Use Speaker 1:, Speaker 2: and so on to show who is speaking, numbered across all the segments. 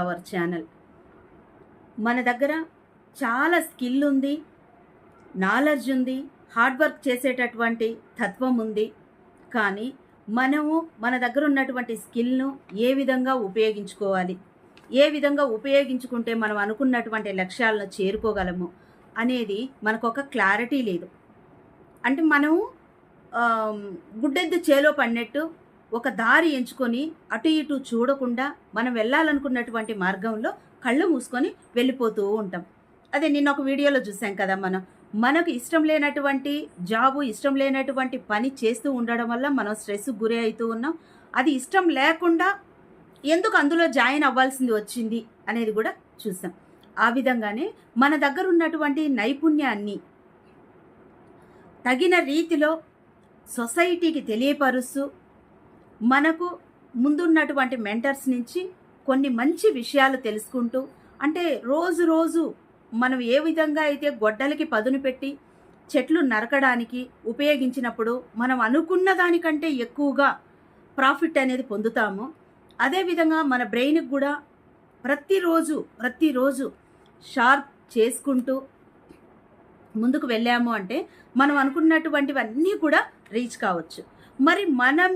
Speaker 1: Our channel. మన దగ్గర చాలా స్కిల్ ఉంది నాలెడ్జ్ ఉంది హార్డ్ వర్క్ చేసేటటువంటి తత్వం ఉంది. కానీ మనము మన దగ్గర ఉన్నటువంటి స్కిల్ను ఏ విధంగా ఉపయోగించుకోవాలి ఏ విధంగా ఉపయోగించుకుంటే మనం అనుకున్నటువంటి లక్ష్యాలను చేరుకోగలము అనేది మనకు ఒక క్లారిటీ లేదు. అంటే మనము గుడ్డెద్దు చేలో పడినట్టు ఒక దారి ఎంచుకొని అటు ఇటు చూడకుండా మనం వెళ్ళాలనుకున్నటువంటి మార్గంలో కళ్ళు మూసుకొని వెళ్ళిపోతూ ఉంటాం. అదే నిన్న ఒక వీడియోలో చూసాం కదా మనం. మనకు ఇష్టం లేనటువంటి జాబు ఇష్టం లేనటువంటి పని చేస్తూ ఉండడం వల్ల మనం స్ట్రెస్ గురి అవుతూ ఉన్నాం. అది ఇష్టం లేకుండా ఎందుకు అందులో జాయిన్ అవ్వాల్సింది వచ్చింది అనేది కూడా చూసాం. ఆ విధంగానే మన దగ్గర ఉన్నటువంటి నైపుణ్యాన్ని తగిన రీతిలో సొసైటీకి తెలియపరుస్తూ మనకు ముందున్నటువంటి మెంటర్స్ నుంచి కొన్ని మంచి విషయాలు తెలుసుకుంటూ అంటే రోజు రోజు మనం ఏ విధంగా అయితే గొడ్డలకి పదును పెట్టి చెట్లు నరకడానికి ఉపయోగించినప్పుడు మనం అనుకున్న దానికంటే ఎక్కువగా ప్రాఫిట్ అనేది పొందుతాము. అదేవిధంగా మన బ్రెయిన్కి కూడా ప్రతిరోజు ప్రతిరోజు షార్ప్ చేసుకుంటూ ముందుకు వెళ్ళాము అంటే మనం అనుకున్నటువంటివన్నీ కూడా రీచ్ కావచ్చు. మరి మనం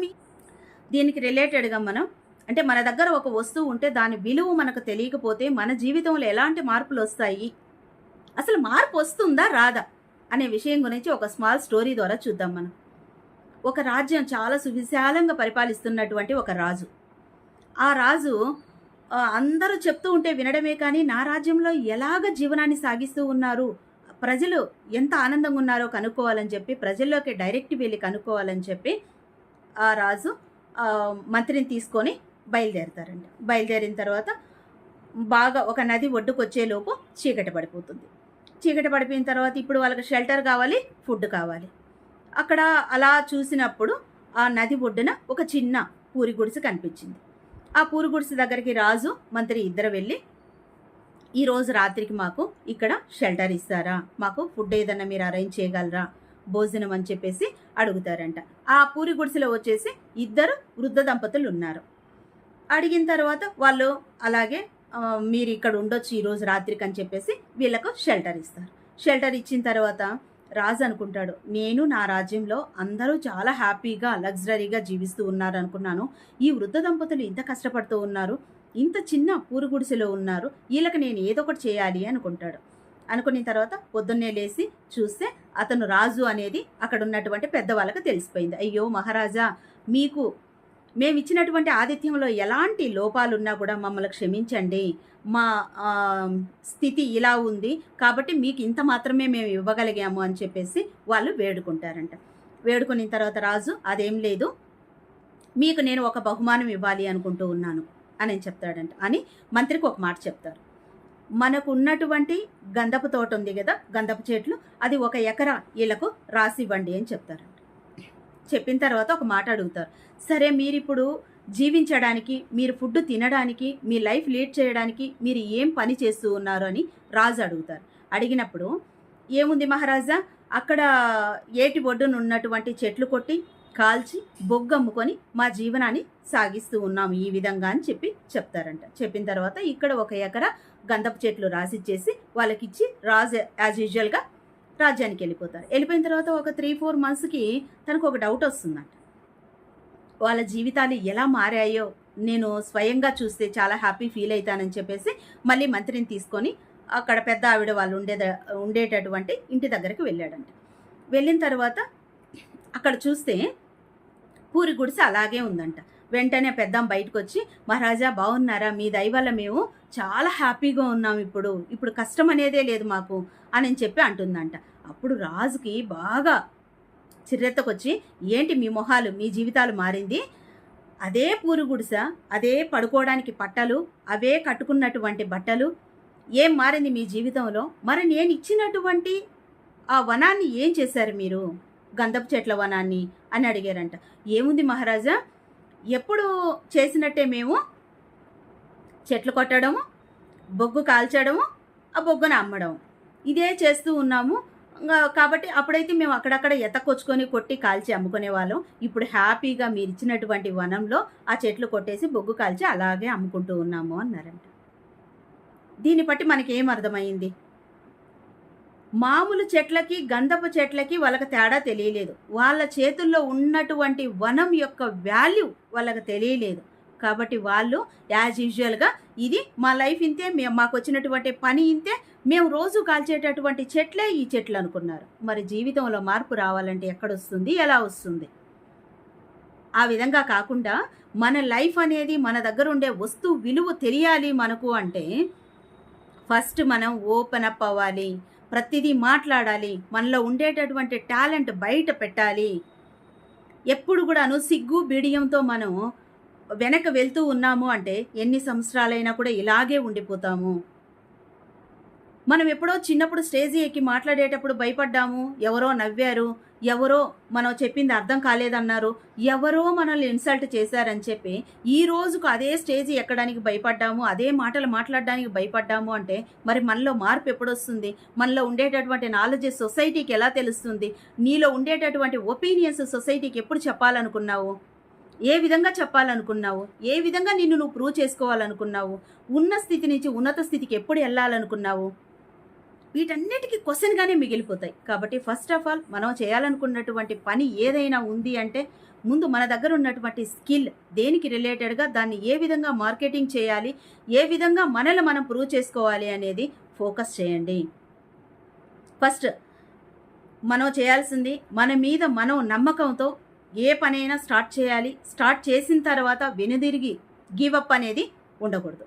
Speaker 1: దీనికి రిలేటెడ్గా మనం అంటే మన దగ్గర ఒక వస్తువు ఉంటే దాని విలువ మనకు తెలియకపోతే మన జీవితంలో ఎలాంటి మార్పులు వస్తాయి? అసలు మార్పు వస్తుందా రాదా? అనే విషయం గురించి ఒక స్మాల్ స్టోరీ ద్వారా చూద్దాం మనం. ఒక రాజ్యం చాలా సువిశాలంగా పరిపాలిస్తున్నటువంటి ఒక రాజు. ఆ రాజు అందరూ చెప్తూ ఉంటే వినడమే కానీ నా రాజ్యంలో ఎలాగ జీవనాన్ని సాగిస్తూ ఉన్నారు? ప్రజలు ఎంత ఆనందంగా ఉన్నారో కనుక్కోవాలని చెప్పి ప్రజల్లోకి డైరెక్ట్ వెళ్ళి కనుక్కోవాలని చెప్పి ఆ రాజు మంత్రిని తీసుకొని బయలుదేరుతారండి. బయలుదేరిన తర్వాత బాగా ఒక నది ఒడ్డుకు వచ్చేలోపు చీకటి పడిపోతుంది. చీకటి పడిపోయిన తర్వాత ఇప్పుడు వాళ్ళకి షెల్టర్ కావాలి ఫుడ్ కావాలి. అక్కడ అలా చూసినప్పుడు ఆ నది ఒడ్డున ఒక చిన్న పూరి గుడిసె కనిపించింది. ఆ పూరి గుడిసె దగ్గరికి రాజు మంత్రి ఇద్దరు వెళ్ళి ఈరోజు రాత్రికి మాకు ఇక్కడ షెల్టర్ ఇస్తారా? మాకు ఫుడ్ ఏదన్నా మీరు అరేంజ్ చేయగలరా? భోజనం అని చెప్పేసి అడుగుతారంట. ఆ పూరి గుడిసెలో వచ్చేసి ఇద్దరు వృద్ధ దంపతులు ఉన్నారు. అడిగిన తర్వాత వాళ్ళు అలాగే మీరు ఇక్కడ ఉండొచ్చు ఈరోజు రాత్రికి అని చెప్పేసి వీళ్ళకు షెల్టర్ ఇస్తారు. షెల్టర్ ఇచ్చిన తర్వాత రాజు అనుకుంటాడు నేను నా రాజ్యంలో అందరూ చాలా హ్యాపీగా లగ్జరీగా జీవిస్తూ ఉన్నారు అనుకున్నాను. ఈ వృద్ధ దంపతులు ఇంత కష్టపడుతూ ఉన్నారు ఇంత చిన్న పూరు గుడిసెలో ఉన్నారు వీళ్ళకి నేను ఏదో ఒకటి చేయాలి అనుకుంటాడు. అనుకున్న తర్వాత పొద్దున్నే లేచి చూస్తే అతను రాజు అనేది అక్కడ ఉన్నటువంటి పెద్దవాళ్ళకి తెలిసిపోయింది. అయ్యో మహారాజా మీకు మేము ఇచ్చినటువంటి ఆతిథ్యంలో ఎలాంటి లోపాలున్నా కూడా మమ్మల్ని క్షమించండి. మా స్థితి ఇలా ఉంది. కాబట్టి మీకు ఇంత మాత్రమే మేము ఇవ్వగలిగాము అని చెప్పేసి వాళ్ళు వేడుకుంటారంట. వేడుకున్న తర్వాత రాజు అదేం లేదు. మీకు నేను ఒక బహుమానం ఇవ్వాలి అనుకుంటూ ఉన్నాను అని చెప్తాడంట. అని మంత్రికి ఒక మాట చెప్తారు. మనకు ఉన్నటువంటి గంధపు తోట ఉంది కదా గంధపు చెట్లు అది ఒక ఎకరా వీళ్ళకు రాసి ఇవ్వండి అని చెప్తారంట. చెప్పిన తర్వాత ఒక మాట అడుగుతారు. సరే మీరు ఇప్పుడు జీవించడానికి మీరు ఫుడ్ తినడానికి మీ లైఫ్ లీడ్ చేయడానికి మీరు ఏం పని చేస్తూ ఉన్నారు అని రాజు అడుగుతారు. అడిగినప్పుడు ఏముంది మహారాజా? అక్కడ ఏటి ఒడ్డున ఉన్నటువంటి చెట్లు కొట్టి కాల్చి బొగ్గమ్ముకొని మా జీవనాన్ని సాగిస్తూ ఉన్నాము. ఈ విధంగా అని చెప్పి చెప్తారంట. చెప్పిన తర్వాత ఇక్కడ ఒక ఎకరా గంధపు చెట్లు రాసిచ్చేసి వాళ్ళకిచ్చి రాజ్ యాజ్ యూజువల్గా రాజ్యానికి వెళ్ళిపోతారు. వెళ్ళిపోయిన తర్వాత ఒక త్రీ ఫోర్ మంత్స్కి తనకు ఒక డౌట్ వస్తుందంట. వాళ్ళ జీవితాలు ఎలా మారాయో నేను స్వయంగా చూస్తే చాలా హ్యాపీ ఫీల్ అవుతానని చెప్పేసి మళ్ళీ మంత్రిని తీసుకొని అక్కడ పెద్ద ఆవిడ వాళ్ళు ఉండేద ఉండేటటువంటి ఇంటి దగ్గరికి వెళ్ళాడంట. వెళ్ళిన తర్వాత అక్కడ చూస్తే పూరి గుడిసె అలాగే ఉందంట. వెంటనే పెద్దం బయటకు వచ్చి మహారాజా బాగున్నారా మీ దయ వల్ల మేము చాలా హ్యాపీగా ఉన్నాం ఇప్పుడు. ఇప్పుడు కష్టం అనేదే లేదు మాకు అని చెప్పి అంటుందంట. అప్పుడు రాజుకి బాగా చిర్రెత్తకొచ్చి ఏంటి మీ మొహాలు? మీ జీవితాలు మారింది. అదే పూరు గుడిస అదే పడుకోవడానికి పట్టలు అవే కట్టుకున్నటువంటి బట్టలు. ఏం మారింది మీ జీవితంలో? మరి నేను ఇచ్చినటువంటి ఆ వనాన్ని ఏం చేశారు మీరు? గంధపు చెట్ల వనాన్ని అని అడిగారంట. ఏముంది మహారాజా? ఎప్పుడు చేసినట్టే మేము? చెట్లు కొట్టడము బొగ్గు కాల్చడము ఆ బొగ్గును అమ్మడం ఇదే చేస్తూ ఉన్నాము. ఇంకా కాబట్టి అప్పుడైతే మేము అక్కడక్కడ ఎతకొచ్చుకొని కొట్టి కాల్చి అమ్ముకునే వాళ్ళం. ఇప్పుడు హ్యాపీగా మీరు ఇచ్చినటువంటి వనంలో ఆ చెట్లు కొట్టేసి బొగ్గు కాల్చి అలాగే అమ్ముకుంటూ ఉన్నాము అన్నారంట. దీన్ని బట్టి మనకేం అర్థమైంది? మామూలు చెట్లకి గంధపు చెట్లకి వాళ్ళకి తేడా తెలియలేదు. వాళ్ళ చేతుల్లో ఉన్నటువంటి వనం యొక్క వాల్యూ వాళ్ళకి తెలియలేదు. కాబట్టి వాళ్ళు యాజ్ యూజువల్గా ఇది మా లైఫ్ ఇంతే మేము మాకు వచ్చినటువంటి పని ఇంతే మేము రోజు కాల్చేటటువంటి చెట్లే ఈ చెట్లు అనుకున్నారు. మరి జీవితంలో మార్పు రావాలంటే ఎక్కడొస్తుంది ఎలా వస్తుంది? ఆ విధంగా కాకుండా మన లైఫ్ అనేది మన దగ్గర ఉండే వస్తువు విలువ తెలియాలి మనకు అంటే ఫస్ట్ మనం ఓపెన్ అప్ అవ్వాలి. ప్రతిదీ మాట్లాడాలి. మనలో ఉండేటటువంటి టాలెంట్ బయట పెట్టాలి. ఎప్పుడు కూడాను సిగ్గు బిడియంతో మనం వెనక వెళ్తూ ఉన్నాము అంటే ఎన్ని సంవత్సరాలైనా కూడా ఇలాగే ఉండిపోతాము. మనం ఎప్పుడో చిన్నప్పుడు స్టేజీ ఎక్కి మాట్లాడేటప్పుడు భయపడ్డాము. ఎవరో నవ్వారు. ఎవరో మనం చెప్పింది అర్థం కాలేదన్నారు ఎవరో మనల్ని ఇన్సల్ట్ చేశారని చెప్పి ఈ రోజుకు అదే స్టేజ్ ఎక్కడానికి భయపడ్డాము అదే మాటలు మాట్లాడడానికి భయపడ్డాము అంటే మరి మనలో మార్పు ఎప్పుడొస్తుంది? మనలో ఉండేటటువంటి నాలెడ్జ్ సొసైటీకి ఎలా తెలుస్తుంది? నీలో ఉండేటటువంటి ఒపీనియన్స్ సొసైటీకి ఎప్పుడు చెప్పాలనుకున్నావు? ఏ విధంగా చెప్పాలనుకున్నావు? ఏ విధంగా నిన్ను నువ్వు ప్రూవ్ చేసుకోవాలనుకున్నావు? ఉన్న స్థితి నుంచి ఉన్నత స్థితికి ఎప్పుడు వెళ్ళాలనుకున్నావు? వీటన్నిటికీ క్వశ్చన్గానే మిగిలిపోతాయి. కాబట్టి ఫస్ట్ ఆఫ్ ఆల్ మనం చేయాలనుకున్నటువంటి పని ఏదైనా ఉంది అంటే ముందు మన దగ్గర ఉన్నటువంటి స్కిల్ దేనికి రిలేటెడ్గా దాన్ని ఏ విధంగా మార్కెటింగ్ చేయాలి ఏ విధంగా మనల్ని మనం ప్రూవ్ చేసుకోవాలి అనేది ఫోకస్ చేయండి. ఫస్ట్ మనం చేయాల్సింది మన మీద మనం నమ్మకంతో ఏ పనైనా స్టార్ట్ చేయాలి. స్టార్ట్ చేసిన తర్వాత వెనుదిరిగి గివ్ అప్ అనేది ఉండకూడదు.